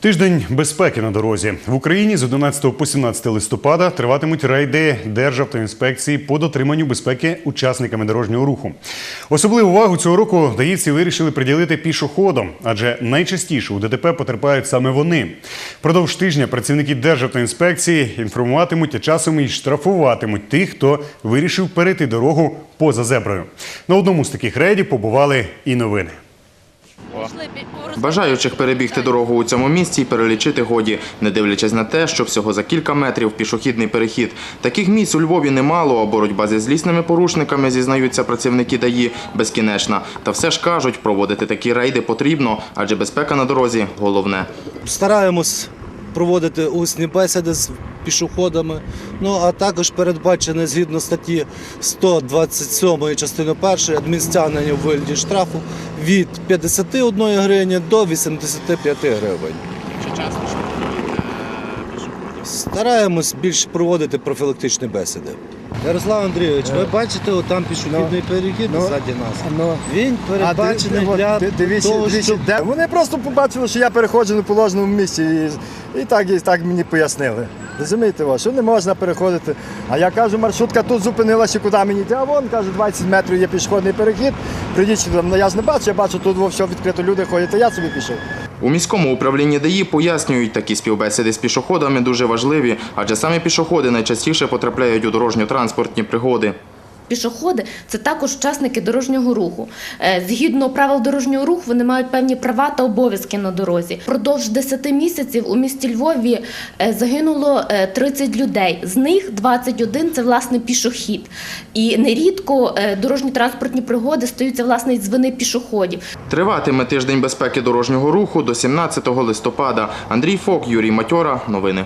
Тиждень безпеки на дорозі в Україні з 11 по 17 листопада триватимуть рейди Державтоінспекції по дотриманню безпеки учасниками дорожнього руху. Особливу увагу цього року даївці вирішили приділити пішоходам, адже найчастіше у ДТП потерпають саме вони. Продовж тижня працівники Державтоінспекції інформуватимуть, а часом і штрафуватимуть тих, хто вирішив перейти дорогу поза зеброю. На одному з таких рейдів побували і новини. Бажаючих перебігти дорогу у цьому місці і перелічити годі, не дивлячись на те, що всього за кілька метрів пішохідний перехід. Таких місць у Львові немало, а боротьба зі злісними порушниками, зізнаються працівники ДАІ, безкінечна. Та все ж кажуть, проводити такі рейди потрібно, адже безпека на дорозі – головне. Стараємось проводити усні бесіди з пішоходами. Ну а також передбачене згідно статті 127 частини 1 адмінстягнення у вигляді штрафу від 51 гривні до 85 гривень. Чи часто штрафуєте пішоходів? Стараємось більше проводити профілактичні бесіди. Ярослав Андрійович, ви бачите, там пішохідний перехід ну, ззаді нас. Ну, Він передбачений а, для того, щоб де- Вони просто побачили, що я переходжу на положеному місці і, і, так, і так мені пояснили. Розумієте, во, що не можна переходити. А я кажу, маршрутка тут зупинилася, куди мені йти. А вон, кажу, 20 метрів є пішохідний перехід. Прийдіть. Ну, я ж не бачу, я бачу, тут все відкрито, люди ходять, то я собі пішов. У міському управлінні ДАІ пояснюють, такі співбесіди з пішоходами дуже важливі, адже саме пішоходи найчастіше потрапляють у дорожньо-транспортні пригоди. Пішоходи це також учасники дорожнього руху. Е, Згідно правил дорожнього руху, вони мають певні права та обов'язки на дорозі. Продовж 10 місяців у місті Львові е, загинуло е, 30 людей. З них 21 – це власне пішохід. І нерідко е, дорожні транспортні пригоди стаються власне з вини пішоходів. Триватиме тиждень безпеки дорожнього руху до 17 листопада. Андрій Фок, Юрій Матьора. Новини.